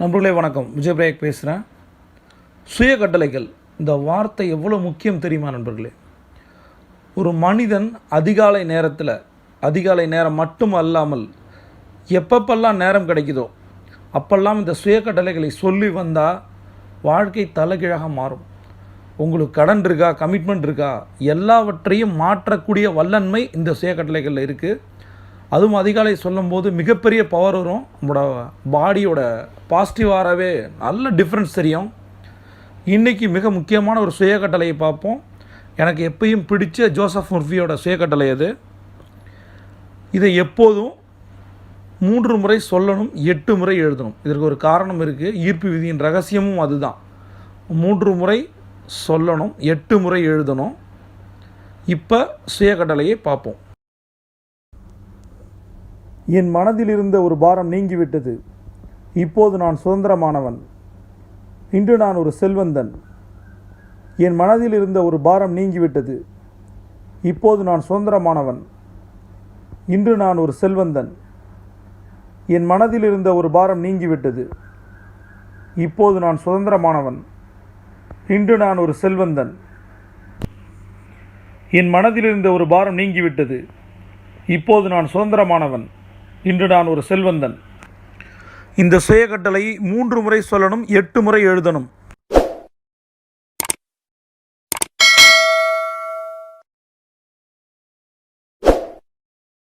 நண்பர்களே வணக்கம். விஜய் பிரேக் பேசுகிறேன் சுய கட்டளைகள் இந்த வார்த்தை எவ்வளோ முக்கியம் தெரியுமா நண்பர்களே? ஒரு மனிதன் அதிகாலை நேரத்தில் அதிகாலை நேரம் மட்டும் அல்லாமல் எப்பப்பெல்லாம் நேரம் கிடைக்குதோ அப்பெல்லாம் இந்த சுய கட்டளைகளை சொல்லி வந்தால் வாழ்க்கை தலைகீழாக மாறும். உங்களுக்கு கடன் இருக்கா கமிட்மெண்ட் இருக்கா எல்லாவற்றையும் மாற்றக்கூடிய வல்லன்மை இந்த சுய கட்டளைகளில் இருக்குது அதுவும் அதிகாலை சொல்லும்போது மிகப்பெரிய பவர் வரும். நம்மளோட பாடியோட பாசிட்டிவாகவே நல்ல டிஃப்ரென்ஸ் தெரியும். இன்றைக்கி மிக முக்கியமான ஒரு சுயக்கட்டளையை பார்ப்போம். எனக்கு எப்பயும் பிடிச்ச ஜோசப் முர்ஃபியோட சுயக்கட்டளை அது. இதை எப்போதும் மூன்று முறை சொல்லணும் எட்டு முறை எழுதணும். இதற்கு ஒரு காரணம் இருக்குது ஈர்ப்பு விதியின் ரகசியமும் அதுதான். மூன்று முறை சொல்லணும் எட்டு முறை எழுதணும். இப்போ சுயக்கட்டளையை பார்ப்போம். என் மனதில் இருந்த ஒரு பாரம் நீங்கிவிட்டது. இப்போது நான் சுதந்திரமானவன். இன்று நான் ஒரு செல்வந்தன். என் மனதில் இருந்த ஒரு பாரம் நீங்கிவிட்டது. இப்போது நான் சுதந்திரமானவன். இன்று நான் ஒரு செல்வந்தன். என் மனதில் இருந்த ஒரு பாரம் நீங்கிவிட்டது. இப்போது நான் சுதந்திரமானவன். இன்று நான் ஒரு செல்வந்தன். என் மனதில் இருந்த ஒரு பாரம் நீங்கிவிட்டது. இப்போது நான் சுதந்திரமானவன். இன்று நான் ஒரு செல்வந்தன். இந்த சுயக்கட்டளை மூன்று முறை சொல்லணும் எட்டு முறை எழுதணும்.